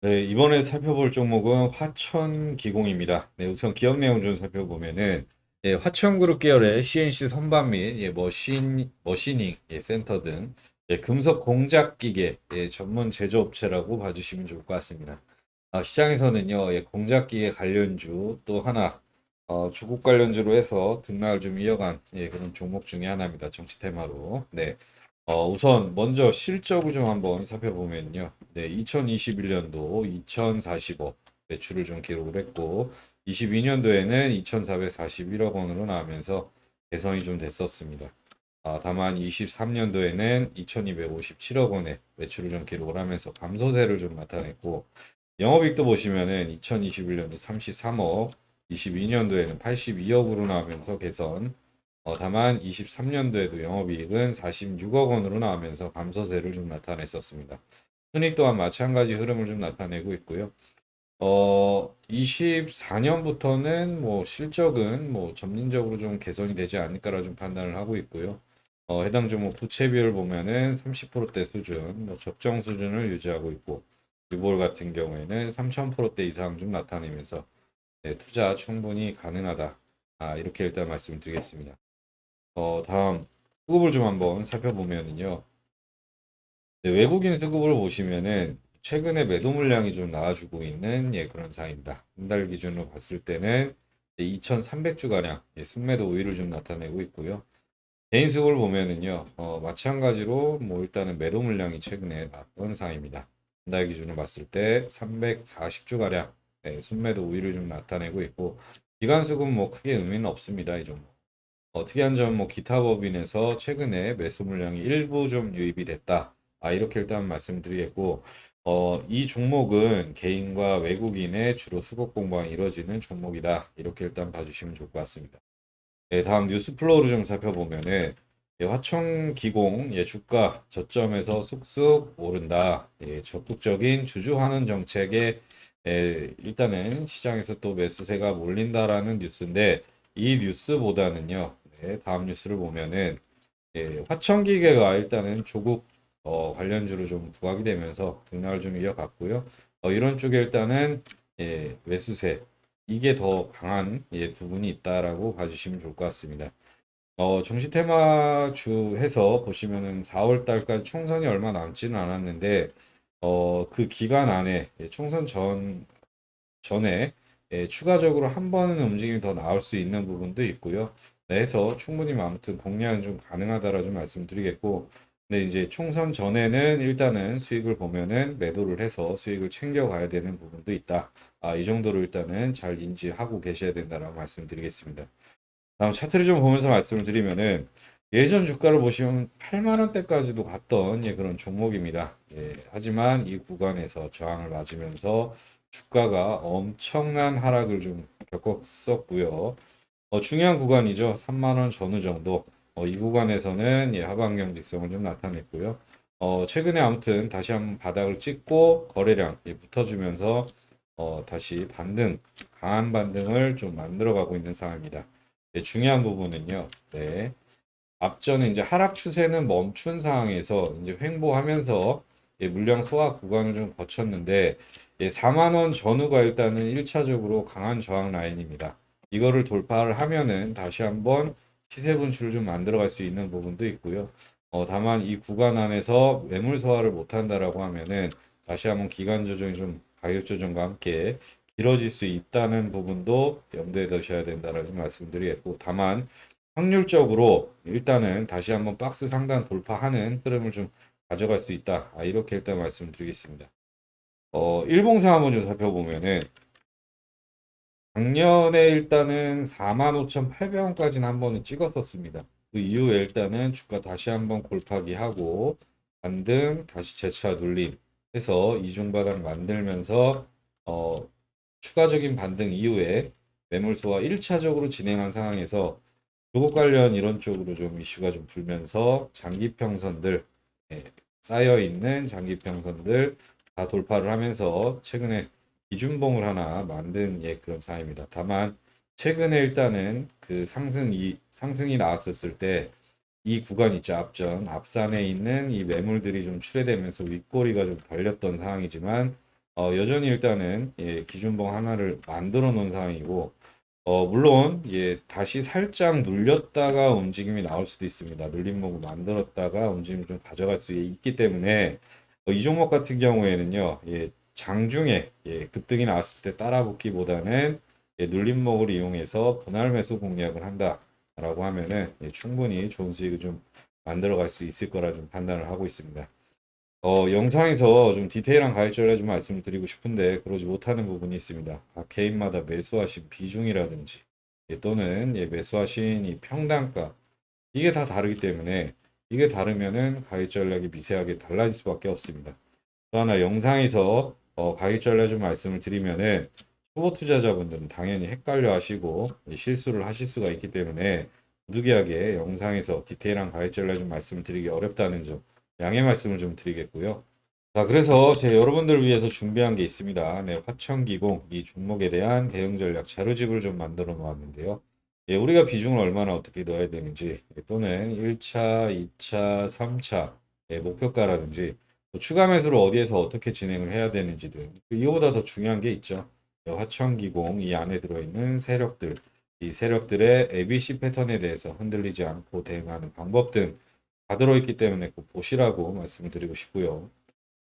네, 이번에 살펴볼 종목은 화천기공입니다. 네, 우선 기업 내용 좀 살펴보면은 예, 화천그룹 계열의 CNC 선반 및 예, 머신, 머시닝 예, 센터 등 예, 금속 공작 기계 예, 전문 제조업체라고 봐주시면 좋을 것 같습니다. 아, 시장에서는요, 예, 공작 기계 관련주 또 하나 어, 주국 관련주로 해서 등락을 좀 이어간 예, 그런 종목 중에 하나입니다. 정치 테마로. 네. 어, 우선 먼저 실적을 좀 한번 살펴보면요. 네, 2021년도 2040억 매출을 좀 기록을 했고 22년도에는 2,441억 원으로 나오면서 개선이 좀 됐었습니다. 아, 다만 23년도에는 2,257억 원의 매출을 좀 기록을 하면서 감소세를 좀 나타냈고 영업이익도 보시면은 2021년도 33억, 22년도에는 82억으로 나오면서 개선, 어, 다만 23년도에도 영업이익은 46억 원으로 나오면서 감소세를 좀 나타냈었습니다. 순익 또한 마찬가지 흐름을 좀 나타내고 있고요. 어, 24년부터는 뭐 실적은 뭐 점진적으로 좀 개선이 되지 않을까라 좀 판단을 하고 있고요. 어, 해당 종목 부채 비율 보면은 30%대 수준, 뭐 적정 수준을 유지하고 있고, 리볼 같은 경우에는 3000%대 이상 좀 나타내면서 네, 투자 충분히 가능하다. 아, 이렇게 일단 말씀드리겠습니다. 어, 다음 수급을 좀 한번 살펴보면은요. 네, 외국인 수급을 보시면은 최근에 매도 물량이 좀 나와주고 있는 예, 그런 상황입니다. 한 달 기준으로 봤을 때는 2,300주 가량 예, 순매도 우위를 좀 나타내고 있고요. 개인 수급을 보면은요, 어, 마찬가지로 뭐 일단은 매도 물량이 최근에 나온 상황입니다. 한 달 기준으로 봤을 때 340주 가량 예, 순매도 우위를 좀 나타내고 있고 기간 수급은 뭐 크게 의미는 없습니다. 이 정도. 어, 특이한 점, 뭐 기타 법인에서 최근에 매수 물량이 일부 좀 유입이 됐다. 아, 이렇게 일단 말씀드리겠고, 어, 이 종목은 개인과 외국인의 주로 수급 공방이 이루어지는 종목이다. 이렇게 일단 봐주시면 좋을 것 같습니다. 네, 다음 뉴스 플로우를 좀 살펴보면은 예, 화천기공 예, 주가 저점에서 쑥쑥 오른다. 예, 적극적인 주주 환원 정책에 예, 일단은 시장에서 또 매수세가 몰린다라는 뉴스인데 이 뉴스보다는요. 네, 다음 뉴스를 보면은 예, 화천기계가 일단은 조국 어, 관련주로 좀 부각이 되면서 등락을 좀 이어갔고요. 어, 이런 쪽에 일단은 예, 매수세 이게 더 강한 예, 부분이 있다라고 봐주시면 좋을 것 같습니다. 어, 정시 테마주 해서 보시면은 4월 달까지 총선이 얼마 남지는 않았는데 어, 그 기간 안에 예, 총선 전 전에 예, 추가적으로 한 번은 움직임이 더 나올 수 있는 부분도 있고요. 네, 해서 충분히 뭐 아무튼 공략은 좀 가능하다라 좀 말씀드리겠고, 근데 이제 총선 전에는 일단은 수익을 보면은 매도를 해서 수익을 챙겨가야 되는 부분도 있다. 아, 이 정도로 일단은 잘 인지하고 계셔야 된다라고 말씀드리겠습니다. 다음 차트를 좀 보면서 말씀을 드리면은 예전 주가를 보시면 8만 원대까지도 갔던 예, 그런 종목입니다. 예, 하지만 이 구간에서 저항을 맞으면서 주가가 엄청난 하락을 좀 겪었었고요. 어, 중요한 구간이죠. 3만 원 전후 정도. 어, 이 구간에서는 예, 하방경 직성을 좀 나타냈고요. 어, 최근에 아무튼 다시 한번 바닥을 찍고 거래량 예, 붙어주면서 어, 다시 반등, 강한 반등을 좀 만들어가고 있는 상황입니다. 예, 중요한 부분은요. 네. 앞전에 이제 하락 추세는 멈춘 상황에서 이제 횡보하면서 예, 물량 소화 구간을 좀 거쳤는데 예, 4만 원 전후가 일단은 1차적으로 강한 저항 라인입니다. 이거를 돌파를 하면은 다시 한번 시세 분출을 좀 만들어갈 수 있는 부분도 있고요. 어, 다만 이 구간 안에서 매물 소화를 못한다라고 하면은 다시 한번 기간 조정이 좀 가격 조정과 함께 길어질 수 있다는 부분도 염두에 두셔야 된다라고 말씀드리겠고 다만 확률적으로 일단은 다시 한번 박스 상단 돌파하는 흐름을 좀 가져갈 수 있다. 아, 이렇게 일단 말씀드리겠습니다. 어, 일봉상 한번 좀 살펴보면은 작년에 일단은 45,800원까지는 한 번은 찍었었습니다. 그 이후에 일단은 주가 다시 한번 골파기 하고 반등 다시 재차 눌림 해서 이중 바닥 만들면서 어, 추가적인 반등 이후에 매물 소화 1차적으로 진행한 상황에서 조국 관련 이런 쪽으로 좀 이슈가 좀 불면서 장기평선들 예, 쌓여 있는 장기평선들 다 돌파를 하면서 최근에 기준봉을 하나 만든 예 그런 상황입니다. 다만 최근에 일단은 그 상승이 상승이 나왔었을 때 이 구간 있죠 앞전 앞산에 있는 이 매물들이 좀 출회되면서 윗꼬리가 좀 달렸던 상황이지만 어, 여전히 일단은 예, 기준봉 하나를 만들어 놓은 상황이고 어, 물론 예, 다시 살짝 눌렸다가 움직임이 나올 수도 있습니다. 눌림목을 만들었다가 움직임을 좀 가져갈 수 있기 때문에 어, 이 종목 같은 경우에는요. 예, 장중에 예, 급등이 나왔을 때 따라붙기보다는 예, 눌림목을 이용해서 분할 매수 공략을 한다라고 하면은 예, 충분히 좋은 수익을 좀 만들어갈 수 있을 거라 좀 판단을 하고 있습니다. 어, 영상에서 좀 디테일한 전략 좀 말씀을 드리고 싶은데 그러지 못하는 부분이 있습니다. 각 개인마다 매수하신 비중이라든지 예, 또는 예, 매수하신 이 평단가 이게 다 다르기 때문에 이게 다르면은 가입 전략이 미세하게 달라질 수밖에 없습니다. 또 하나 영상에서 어, 가입 전략 좀 말씀을 드리면은 초보 투자자분들은 당연히 헷갈려 하시고 예, 실수를 하실 수가 있기 때문에 부득이하게 영상에서 디테일한 가입 전략 좀 말씀을 드리기 어렵다는 점 양해 말씀을 좀 드리겠고요. 자, 그래서 제 여러분들을 위해서 준비한 게 있습니다. 네, 화천기공 이 종목에 대한 대응 전략 자료집을 좀 만들어 놓았는데요. 예, 우리가 비중을 얼마나 어떻게 넣어야 되는지 예, 또는 1차, 2차, 3차 예, 목표가라든지 또 추가 매수를 어디에서 어떻게 진행을 해야 되는지 등 이거보다 더 중요한 게 있죠. 예, 화천기공 이 안에 들어있는 세력들 이 세력들의 ABC 패턴에 대해서 흔들리지 않고 대응하는 방법 등 다 들어있기 때문에 꼭 보시라고 말씀을 드리고 싶고요.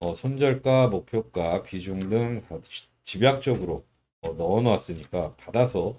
어, 손절가, 목표가, 비중 등 집약적으로 어, 넣어 놓았으니까 받아서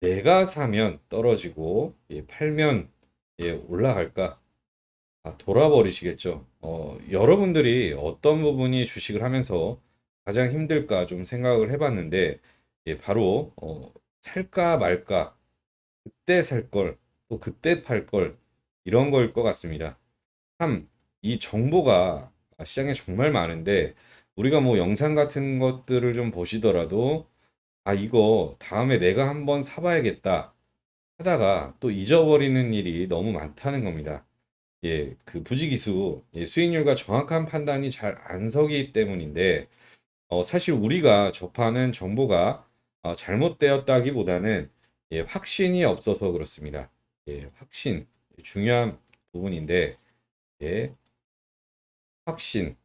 내가 사면 떨어지고, 예, 팔면 예, 올라갈까? 아, 돌아버리시겠죠. 어, 여러분들이 어떤 부분이 주식을 하면서 가장 힘들까 좀 생각을 해봤는데, 예, 바로, 어, 살까 말까, 그때 살 걸, 또 그때 팔 걸, 이런 거일 것 같습니다. 참, 이 정보가 시장에 정말 많은데, 우리가 뭐 영상 같은 것들을 좀 보시더라도, 아, 이거 다음에 내가 한번 사봐야겠다 하다가 또 잊어버리는 일이 너무 많다는 겁니다. 예, 그 부지기수, 예, 수익률과 정확한 판단이 잘 안 서기 때문인데, 어, 사실 우리가 접하는 정보가 어, 잘못되었다기보다는 예, 확신이 없어서 그렇습니다. 예, 확신 중요한 부분인데, 예, 확신.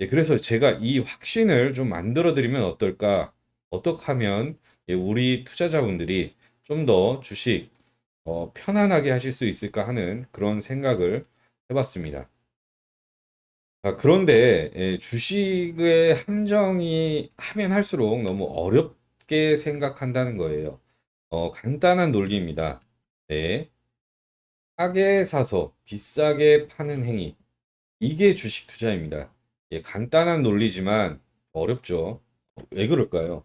예, 그래서 제가 이 확신을 좀 만들어 드리면 어떨까? 어떻게 하면 예, 우리 투자자분들이 좀 더 주식 어, 편안하게 하실 수 있을까 하는 그런 생각을 해봤습니다. 아, 그런데 예, 주식의 함정이 하면 할수록 너무 어렵게 생각한다는 거예요. 어, 간단한 논리입니다. 네. 싸게 사서 비싸게 파는 행위. 이게 주식 투자입니다. 예, 간단한 논리지만 어렵죠. 왜 그럴까요?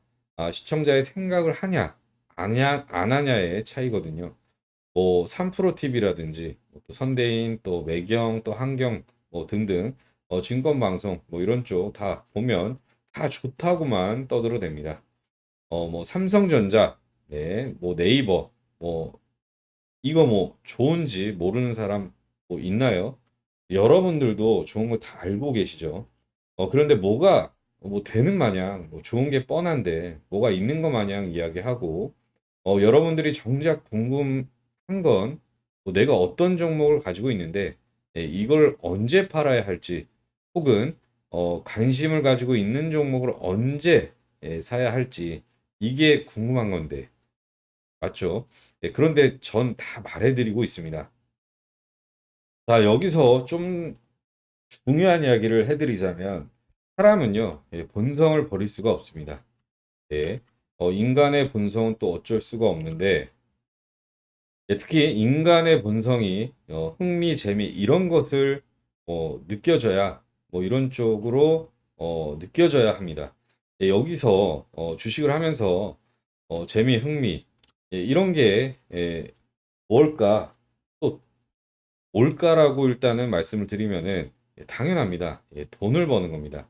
아, 시청자의 생각을 하냐, 아냐, 안 하냐의 차이거든요. 뭐 3프로 TV라든지 또 선대인, 또 매경, 또 한경 뭐 등등 어, 증권 방송 뭐 이런 쪽 다 보면 다 좋다고만 떠들어댑니다. 어, 뭐 삼성전자, 네, 뭐 네이버, 뭐 이거 뭐 좋은지 모르는 사람 뭐 있나요? 여러분들도 좋은 거 다 알고 계시죠? 어, 그런데 뭐가 뭐 되는 마냥 뭐 좋은 게 뻔한데 뭐가 있는 거 마냥 이야기하고 어, 여러분들이 정작 궁금한 건 뭐 내가 어떤 종목을 가지고 있는데 예, 이걸 언제 팔아야 할지 혹은 어, 관심을 가지고 있는 종목을 언제 예, 사야 할지 이게 궁금한 건데 맞죠? 예, 그런데 전 다 말해드리고 있습니다. 자, 여기서 좀 중요한 이야기를 해드리자면 사람은요, 예, 본성을 버릴 수가 없습니다. 예, 어, 인간의 본성은 또 어쩔 수가 없는데 예, 특히 인간의 본성이 어, 흥미, 재미 이런 것을 어, 느껴져야 뭐 이런 쪽으로 어, 느껴져야 합니다. 예, 여기서 어, 주식을 하면서 어, 재미, 흥미 예, 이런 게 예, 뭘까? 또 올까라고 일단은 말씀을 드리면은 예, 당연합니다. 예, 돈을 버는 겁니다.